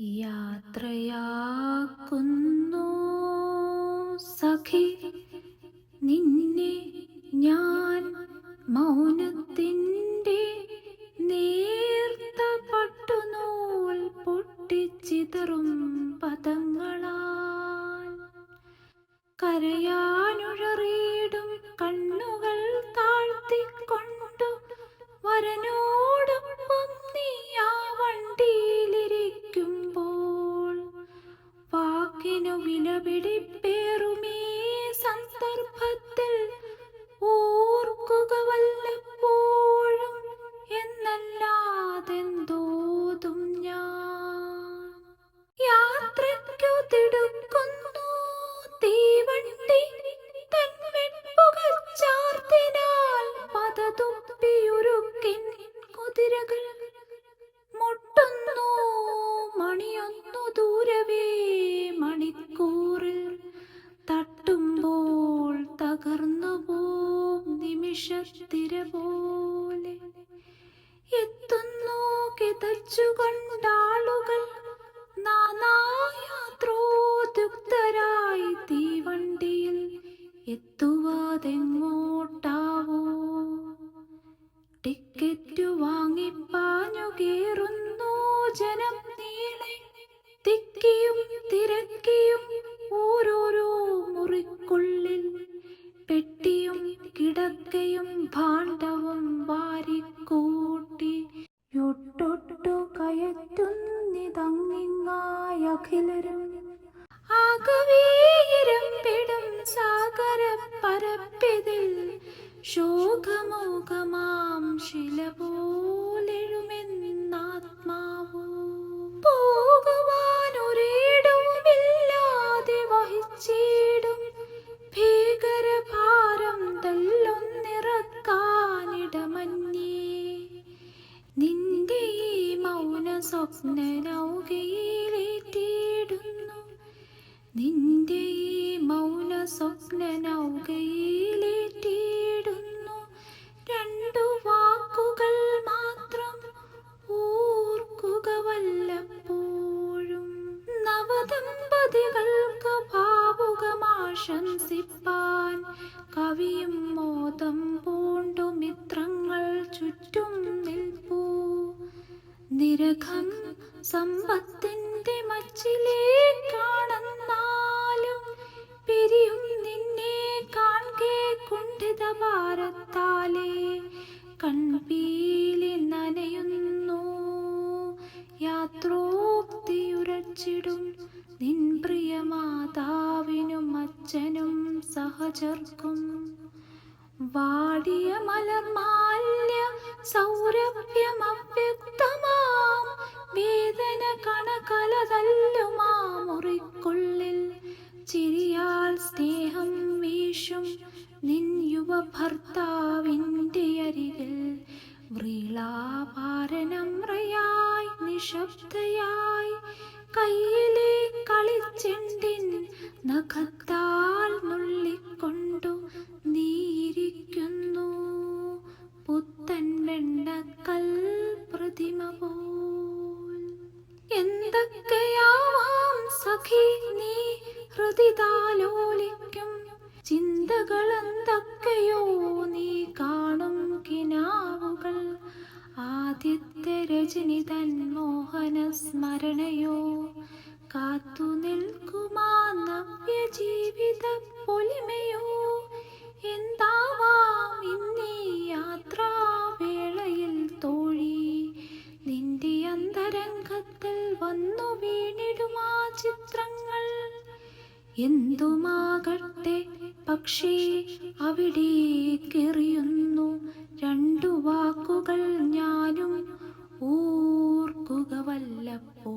യാത്രയാക്കുന്നു സഖി. നിന്നെ ഞാൻ മൗനത്തിന്റെ നേർത്ത പട്ടുനൂൽ പൊട്ടിച്ചിതറും പദങ്ങളാൽ. കരയാനുഴറിയിടും കണ്ണുകൾ താഴ്ത്തിക്കൊണ്ടു വരനോടൊപ്പം തട്ടുമ്പോൾ തകർന്നു പോം നിമിഷത്തിര എത്തുന്നു കിതച്ചുകൊണ്ടാളുകൾ. നാനായാത്രോദ്യുക്തരായി തീവണ്ടിയിൽ എത്തുവാതെങ്ങോട്ടാവോ. ടിക്കറ്റു വാങ്ങിപ്പാഞ്ഞു കേറുന്നു ജനം നീളെ. തിക്കിയും തിരക്കിയും അഖിലരും ആകവീരമ്പിടും സാഗര പരപ്പിതിൽ ശോകമോകമാം ശില മൗന സ്വപ്ന നൗകയിലേറ്റിടുന്നു നിന്റെ ഈ മൗന സ്വപ്ന നൗകയിലേറ്റിടുന്നു രണ്ടു വാക്കുകൾ മാത്രം ഓർക്കുക വല്ലപ്പോഴും നവദമ്പതികൾക്ക് ഭാവുകമാശംസിപ്പാൻ കവിയും മോദം നിരഖം സമ്പത്തിന്റെ മച്ചിലേക്കാണെന്നാലും പിരിയും നിന്നെ കാൺകെ കുണ്ഠിത ഭാരത്താലേ കൺപീലി നനയുന്നു യാത്രോക്തിയുരച്ചിടും നിൻ പ്രിയ മാതാവിനും അച്ഛനും സഹചർക്കും. വാടിയ ചിരിയാൽ സ്നേഹം നിൻ അരികിൽ നിശബ്ദയായി. കയ്യിലെ കളിച്ചെണ്ടിൻ നഖത്താൽ സഖി നീ ചിന്തകൾ എന്തൊക്കെയോ നീ കാണും കിനാവുകൾ. ആദ്യത്തെ രജനി തൻ മോഹന സ്മരണയോ കാത്തു എന്തുമാകട്ടെ പക്ഷേ അവിടേക്കെറിയുന്നു രണ്ടു വാക്കുകൾ ഞാനും ഓർക്കുക വല്ലപ്പോ